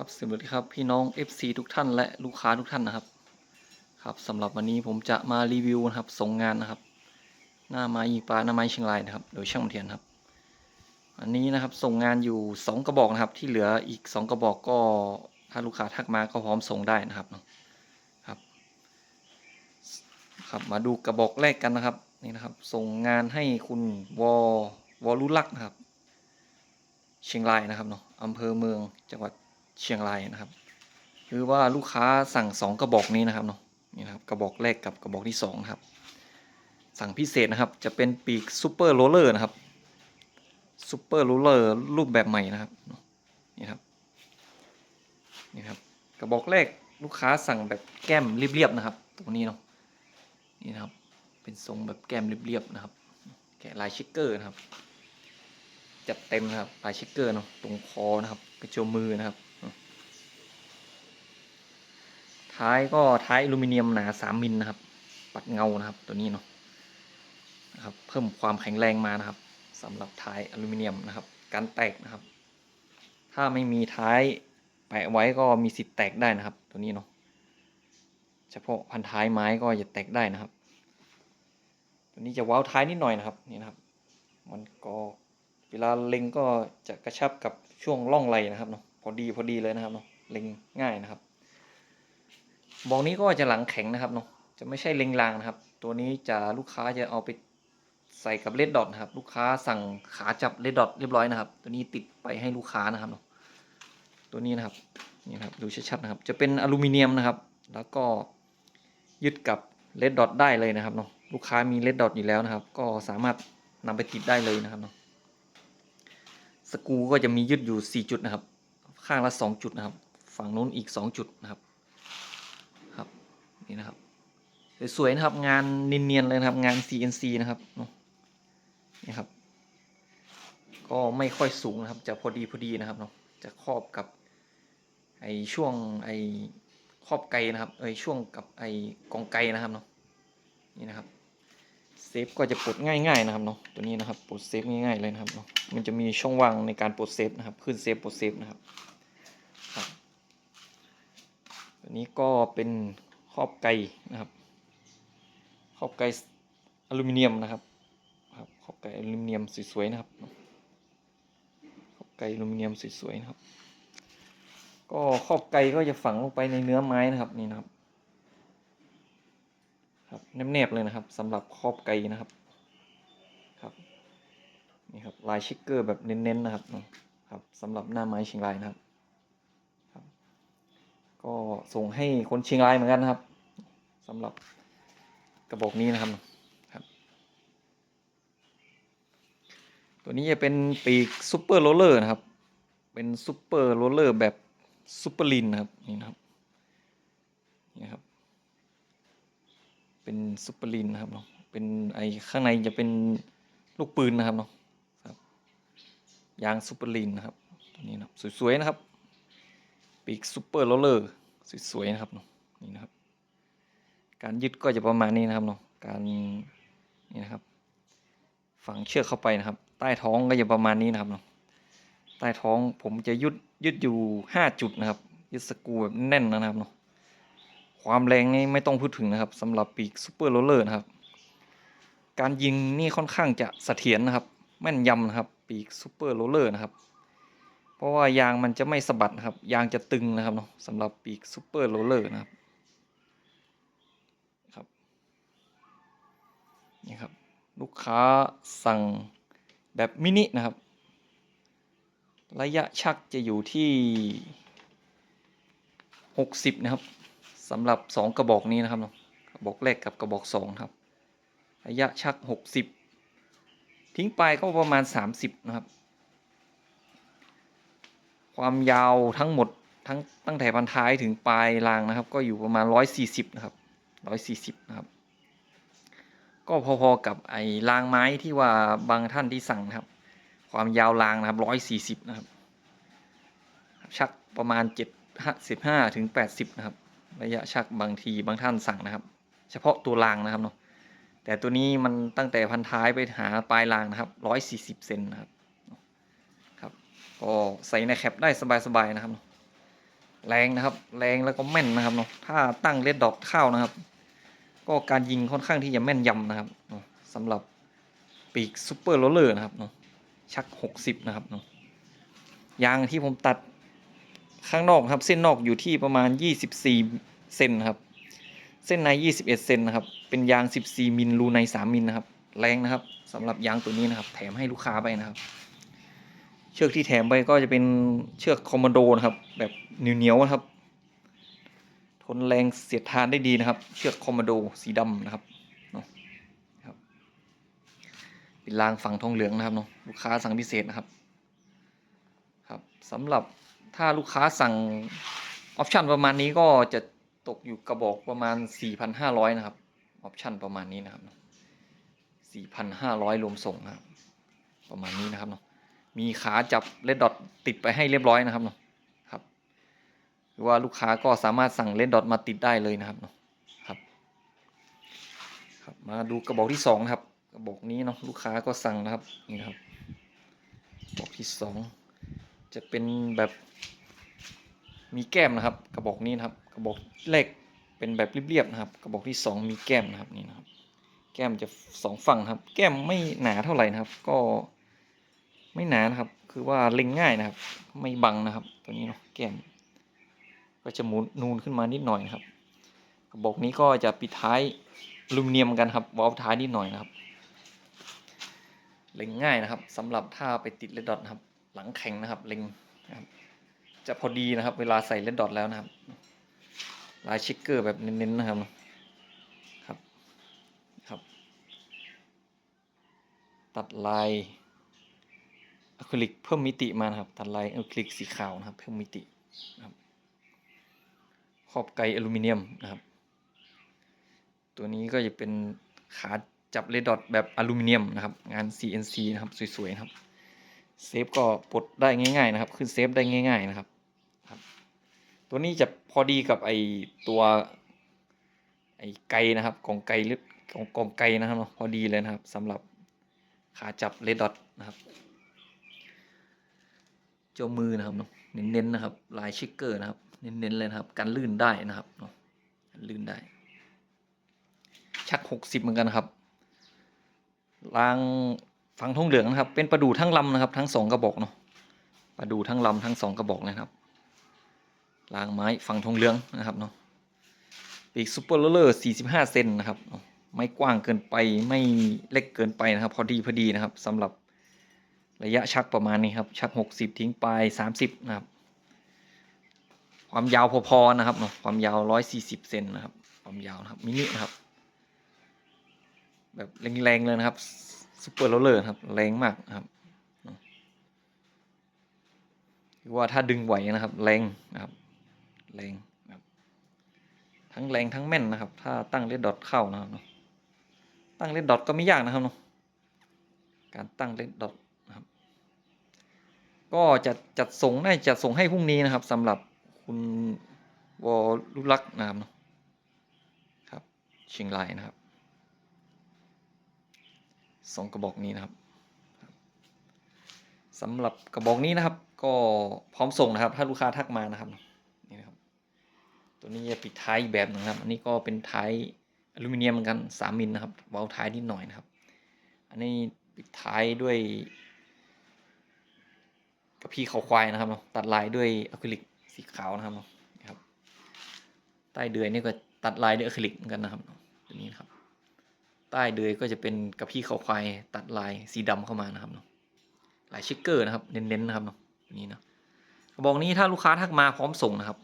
ครับสวัสดีครับพี่น้อง FC ทุกท่านและลูกค้าทุกท่านนะครับ ครับสำหรับวันนี้ผมจะมารีวิวนะครับส่งงานนะครับ หน้าไม้ยิงปลาหน้าไม้เชียงรายนะครับ โดยช่างเทียนครับ อันนี้นะครับส่งงานอยู่ 2 กระบอกนะครับ ที่เหลืออีก 2 กระบอกก็ถ้าลูกค้าทักมาก็พร้อมส่งได้นะครับครับครับมาดูกระบอกแรกกันนะครับนี่นะครับ ส่งงานให้คุณวอวอลุลักนะครับ เชียงรายนะครับเนาะอำเภอเมืองจังหวัด เชียงรายนะครับ คือว่าลูกค้าสั่งสองกระบอกนี้นะครับเนาะนี่นะครับกระบอกแรกกับกระบอกที่สองนะครับ สั่งพิเศษนะครับ จะเป็นปีกซูเปอร์โรลเลอร์นะครับซูเปอร์โรลเลอร์รูปแบบใหม่นะครับนี่ครับนี่ครับกระบอกแรกลูกค้าสั่งแบบแก้มเรียบๆนะครับ ตรงนี้เนาะนี่นะครับ เป็นทรงแบบแก้มเรียบๆนะครับ แกะลายชิกเกอร์นะครับจัดเต็มนะครับลายช็คเกอร์เนาะตรงคอนะครับกระโจมมือนะครับ ท้ายก็ท้ายอลูมิเนียมหนาสามมิลนะครับ ปัดเงานะครับตัวนี้เนาะนะครับ เพิ่มความแข็งแรงมานะครับสำหรับท้ายอลูมิเนียมนะครับ การแตกนะครับ ถ้าไม่มีท้ายแปะไว้ก็มีสิทธิ์แตกได้นะครับ ตัวนี้เนาะเฉพาะพันท้ายไม้ก็จะแตกได้นะครับ ตัวนี้จะว้าท้ายนิดหน่อยนะครับนี่นะครับ มันก็เวลาเล็งก็จะกระชับกับช่วงล่องไหลนะครับเนาะพอดีพอดีเลยนะครับเนาะเล็งง่ายนะครับ บอกนี้ก็จะหลังแข็งนะครับเนาะจะไม่ใช่เล็งรางนะครับ ตัวนี้จะลูกค้าจะเอาไปใส่กับเลดดอทนะครับ ลูกค้าสั่งขาจับเลดดอทเรียบร้อยนะครับ ตัวนี้ติดไปให้ลูกค้านะครับเนาะตัวนี้นะครับนี่นะครับดูชัดๆนะครับ จะเป็นอลูมิเนียมนะครับ แล้วก็ยึดกับเลดดอทได้เลยนะครับเนาะลูกค้ามีเลดดอทอยู่แล้วนะครับ ก็สามารถนำไปติดได้เลยนะครับเนาะสกูก็จะมียึดอยู่ 4 จุดนะครับ ข้างละ 2 จุดนะครับ ฝั่งนู้นอีก 2 จุดนะครับ นี่นะครับ สวยๆนะครับ งานเนียนๆเลยนะครับ งาน CNC นะครับเนาะนี่ครับ ก็ไม่ค่อยสูงนะครับ จะพอดีพอดีนะครับเนาะจะครอบกับไอช่วงไอครอบไกนะครับเอ้ยช่วงกับไอกองไกนะครับเนาะนี่นะครับเซฟก็จะปลดง่ายๆนะครับเนาะตัวนี้นะครับปลดเซฟง่ายๆเลยนะครับเนาะมันจะมีช่องว่างในการปลดเซฟนะครับ ขึ้นเซฟปลดเซฟนะครับครับตัวนี้ก็เป็น ครอบไกนะครับครอบไกอลูมิเนียมนะครับครับครอบไกอลูมิเนียมสวยๆนะครับครอบไกอลูมิเนียมสวยๆนะครับ ก็ครอบไกก็จะฝังลงไปในเนื้อไม้นะครับนี่นะครับ ครับแนบๆเลยนะครับสำหรับครอบไกนะครับ ครับนี่ครับลายชิกเกอร์แบบเน้นๆนะครับครับสำหรับหน้าไม้เชียงรายนะครับครับก็ส่งให้คนเชียงรายเหมือนกันนะครับ สำหรับกระบอกนี้นะครับครับ ตัวนี้จะเป็นปีกซูเปอร์โรลเลอร์นะครับ เป็นซูเปอร์โรลเลอร์แบบซูเปอร์ลินนะครับนี่นะครับนี่ครับ เป็นซุปเปอร์ลินนะครับเนาะเป็นไอข้างในจะเป็นลูกปืนนะครับเนาะครับยางซุปเปอร์ลินนะครับตัวนี้นะครับสวยๆนะครับปีกซุปเปอร์โรลเลอร์สวยๆนะครับเนาะนี่นะครับ การยึดก็จะประมาณนี้นะครับเนาะการนี่นะครับ ฝังเชือกเข้าไปนะครับ ใต้ท้องก็จะประมาณนี้นะครับเนาะใต้ท้องผมจะยึดยึดอยู่ห้าจุดนะครับ ยึดสกูแบบแน่นนะครับเนาะความแรงนี่ไม่ต้องพูดถึงนะครับสำหรับปีกซูเปอร์โรลเลอร์นะครับ การยิงนี่ค่อนข้างจะเสถียรนะครับ แม่นยำนะครับ ปีกซูเปอร์โรลเลอร์นะครับ เพราะว่ายางมันจะไม่สะบัดนะครับ ยางจะตึงนะครับเนาะสำหรับปีกซูเปอร์โรลเลอร์นะครับ นี่ครับลูกค้าสั่งแบบมินินะครับ ระยะชักจะอยู่ที่ 60 นะครับสำหรับ 2 กระบอกนี้นะครับกระบอกแรกกับกระบอก2ครับ ระยะชัก 60 ทิ้งไปก็ประมาณ 30 นะครับ ความยาวทั้งหมดทั้งตั้งแต่พันท้ายถึงปลายรางนะครับ ก็อยู่ประมาณ 140 นะครับ 140 นะครับ ก็พอๆกับไอ้รางไม้ที่ว่าบางท่านที่สั่งนะครับ ความยาวรางนะครับ140นะครับ ชักประมาณ7 15ถึง80นะครับ ระยะชักบางทีบางท่านสั่งนะครับ เฉพาะตัวรางนะครับเนาะแต่ตัวนี้มันตั้งแต่พันท้ายไปหาปลายรางนะครับร้อยสี่สิบเซนนะครับครับ ก็ใส่ในแคปได้สบายๆนะครับ แรงนะครับ แรงแล้วก็แม่นนะครับเนาะถ้าตั้งเลดดอทเข้านะครับ ก็การยิงค่อนข้างที่จะแม่นยำนะครับสำหรับปีกซูเปอร์โรลเลอร์นะครับเนาะชัก 60 นะครับเนาะยางที่ผมตัดข้างนอกครับ เส้นนอกอยู่ที่ประมาณ 24 เซนครับ เส้นใน 21 เซนนะครับ เป็นยาง 14 มิลรูใน 3 มิลนะครับ แรงนะครับสำหรับยางตัวนี้นะครับ แถมให้ลูกค้าไปนะครับ เชือกที่แถมไปก็จะเป็นเชือกคอมมานโดนะครับ แบบเหนียวๆนะครับ ทนแรงเสียดทานได้ดีนะครับ เชือกคอมมานโดสีดำนะครับเนาะครับเป็นรางฝั่งทองเหลืองนะครับเนาะลูกค้าสั่งพิเศษนะครับครับสำหรับถ้าลูกค้าสั่งออปชันประมาณนี้ก็จะตกอยู่กระบอกประมาณ 4,500 นะครับออปชันประมาณนี้นะครับ 4,500 รวมส่งนะครับ ประมาณนี้นะครับเนาะมีขาจับเลดดอทติดไปให้เรียบร้อยนะครับเนาะ หรือว่าลูกค้าก็สามารถสั่งเลดดอทมาติดได้เลยนะครับเนาะครับครับ มาดูกระบอกที่สองนะครับ กระบอกนี้เนาะลูกค้าก็สั่งนะครับนี่นะครับกระบอกที่สองจะเป็นแบบมีแก้มนะครับ กระบอกนี้นะครับ กระบอกแรกเป็นแบบเรียบๆนะครับ กระบอกที่สองมีแก้มนะครับนี่นะครับ แก้มจะสองฝั่งครับ แก้มไม่หนาเท่าไหร่นะครับ ก็ไม่หนานะครับ คือว่าเล็งง่ายนะครับ ไม่บังนะครับ ตัวนี้เนาะแก้ม ก็จะหมุนนูนขึ้นมานิดหน่อยนะครับกระบอกนี้ก็จะปิดท้ายอลูมิเนียมกันครับวอลท้ายนิดหน่อยนะครับเล็งง่ายนะครับสำหรับถ้าไปติดเลดดอทนะครับ หลังแข็งนะครับเล็งนะครับจะพอดีนะครับ เวลาใส่เลดดอทแล้วนะครับ ลายเช็คเกอร์แบบเน้นๆนะครับครับครับ ตัดลายอะคริลิกเพิ่มมิติมานะครับ ตัดลายอะคริลิกสีขาวนะครับ เพิ่มมิตินะครับ ขอบไกอลูมิเนียมนะครับ ตัวนี้ก็จะเป็นขาจับเลดดอทแบบอลูมิเนียมนะครับ งาน CNC นะครับ สวยๆนะครับ เซฟก็ปลดได้ง่าย ๆ นะครับ ขึ้นเซฟได้ง่าย ๆนะครับครับ ตัวนี้จะพอดีกับไอตัวไอไกนะครับกองไกหรือกองกองไกนะครับเนาะพอดีเลยนะครับสำหรับขาจับเลดดอทนะครับเจ้ามือนะครับเนาะเน้นๆนะครับ ลายชิกเกอร์นะครับ เน้นๆเลยนะครับ กันลื่นได้นะครับเนาะลื่นได้ ชักหกสิบเหมือนกันครับรางฝั่งทองเหลืองนะครับ เป็นประดู่ทั้งลำนะครับ ทั้งสองกระบอกเนาะประดู่ทั้งลำทั้งสองกระบอกเลยนะครับรางไม้ฝั่งทองเหลืองนะครับเนาะปีกซูเปอร์โรเลอร์45 เซนนะครับไม่กว้างเกินไปไม่เล็กเกินไปนะครับ พอดีพอดีนะครับสำหรับระยะชักประมาณนี้ครับ ชัก 60 ทิ้งไปลาย30 นะครับ ความยาวพอๆนะครับเนาะความยาว140เซนนะครับ ความยาวนะครับมินินะครับ แบบแรงๆเลยนะครับซูเปอร์โรลเลอร์ครับแรงมากนะครับคือว่าถ้าดึงไหวนะครับ แรงนะครับ แรงนะครับ ทั้งแรงทั้งแม่นนะครับ ถ้าตั้งเลดดอทเข้านะครับเนาะตั้งเลดดอทก็ไม่ยากนะครับเนาะการตั้งเลดดอทก็จะจัดส่งได้จัดส่งให้พรุ่งนี้นะครับสำหรับ คุณวอลุลักษ์นะครับครับเชียงรายนะครับสองกระบอกนี้นะครับสำหรับกระบอกนี้นะครับ ก็พร้อมส่งนะครับ ถ้าลูกค้าทักมานะครับนี่นะครับ ตัวนี้จะปิดท้ายแบบนึงนะครับ อันนี้ก็เป็นท้ายอลูมิเนียมเหมือนกันสามมิลนะครับเว้าท้ายนิดหน่อยนะครับ อันนี้ปิดท้ายด้วยกับพี่เขาควายนะครับ ตัดลายด้วยอะคริลิก สีขาวนะครับเนาะครับ ใต้เดือยนี่ก็ตัดลายด้วยอะคริลิกเหมือนกันนะครับเนาะตัวนี้นะครับ ใต้เดือยก็จะเป็นกับพี่เขาควายตัดลายสีดำเข้ามานะครับเนาะลายชิกเกอร์นะครับ เน้นๆนะครับเนาะตัวนี้เนาะกระบอกนี้ถ้าลูกค้าทักมาพร้อมส่งนะครับ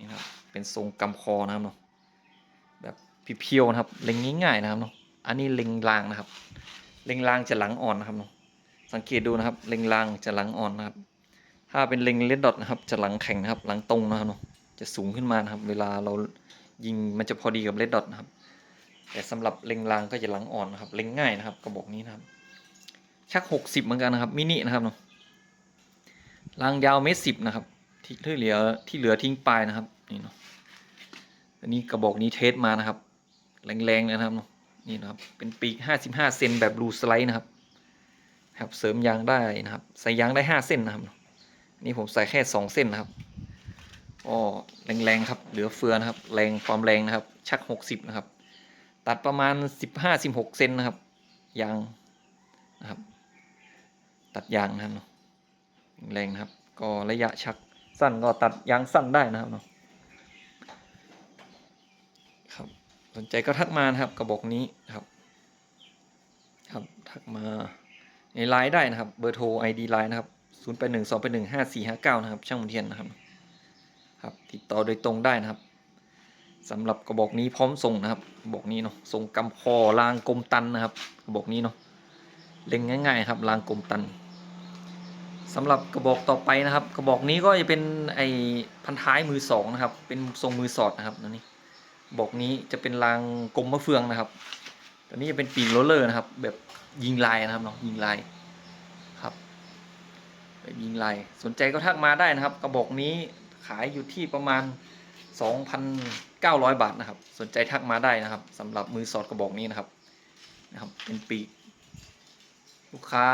นี่ครับ เป็นทรงกำคอนะครับเนาะแบบเพียวๆนะครับเล็งง่ายๆนะครับเนาะอันนี้เล็งลางนะครับ เล็งลางจะหลังอ่อนนะครับเนาะสังเกตดูนะครับ เล็งลางจะหลังอ่อนนะครับ ถ้าเป็นเล็งเลดดอทนะครับ จะหลังแข็งนะครับ หลังตรงนะครับเนาะจะสูงขึ้นมานะครับ เวลาเรายิงมันจะพอดีกับเลดดอทนะครับ แต่สำหรับเล็งลางก็จะหลังอ่อนนะครับ เล็งง่ายนะครับกระบอกนี้นะครับ ชักหกสิบเหมือนกันนะครับมินินะครับเนาะลางยาวเมตรสิบนะครับ ที่เหลือที่เหลือทิ้งปลายนะครับนี่เนาะอันนี้กระบอกนี้เทสมานะครับ แรงๆเลยนะครับเนาะนี่นะครับเป็นปีกห้าสิบห้าเซนแบบรูสไลด์นะครับครับเสริมยางได้นะครับ ใส่ยางได้ห้าเส้นนะครับ นี่ผมใส่แค่สองเส้นนะครับก็ก็แรงๆครับเหลือเฟือนะครับ แรงความแรงนะครับ ชักหกสิบนะครับ ตัดประมาณสิบห้าสิบหกเซนนะครับยางนะครับ ตัดยางนะครับแรงนะครับ ก็ระยะชักสั้นก็ตัดยางสั้นได้นะครับเนาะครับสนใจก็ทักมานะครับกระบอกนี้ครับ ครับทักมาในไลน์ได้นะครับ เบอร์โทร ID ไลน์นะครับ 0 8 1 2 8 1 5 4 5 9นะครับ ช่างมนเทียนนะครับ ครับ ติดต่อโดยตรงได้นะครับสำหรับกระบอกนี้พร้อมส่งนะครับกระบอกนี้เนาะส่งกำคอรางกลมตันนะครับกระบอกนี้เนาะเล็งง่ายๆครับรางกลมตันสำหรับกระบอกต่อไปนะครับ กระบอกนี้ก็จะเป็นไอพันท้ายมือสองนะครับ เป็นทรงมือสอดนะครับนั่นนี่กระบอกนี้จะเป็นรางกลมมะเฟืองนะครับ ตัวนี้จะเป็นปีกโรลเลอร์นะครับ แบบยิงลายนะครับเนาะยิงลาย ยิงลายสนใจก็ทักมาได้นะครับ กระบอกนี้ขายอยู่ที่ประมาณ 2,900 บาทนะครับ สนใจทักมาได้นะครับสำหรับมือสอดกระบอกนี้นะครับนะครับ เป็นปีกลูกค้า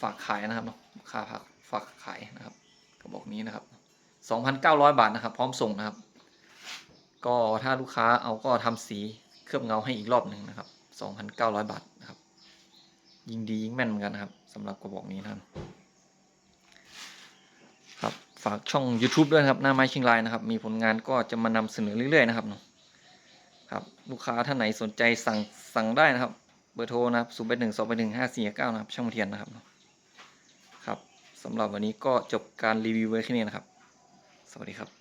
ฝากขายนะครับเนาะลูกค้าฝากฝากขายนะครับ กระบอกนี้นะครับ 2,900 บาทนะครับ พร้อมส่งนะครับ ก็ถ้าลูกค้าเอาก็ทำสีเคลือบเงาให้อีกรอบหนึ่งนะครับ 2,900 บาทนะครับ ยิงดียิงแม่นเหมือนกันนะครับสำหรับกระบอกนี้นะครับากช่อง YouTube ด้วยนะครับหน้าไม้เชียงรายนะครับ มีผลงานก็จะมานำเสนอเรื่อยๆนะครับครับลูกค้าท่านไหนสนใจสั่งสั่งได้นะครับ เบอร์โทรนะครับ0 8 1 2 8 1 5 4 9นะครับ ช่างเทียนนะครับครับสำหรับวันนี้ก็จบการรีวิวไว้แค่นี้นะครับ สวัสดีครับ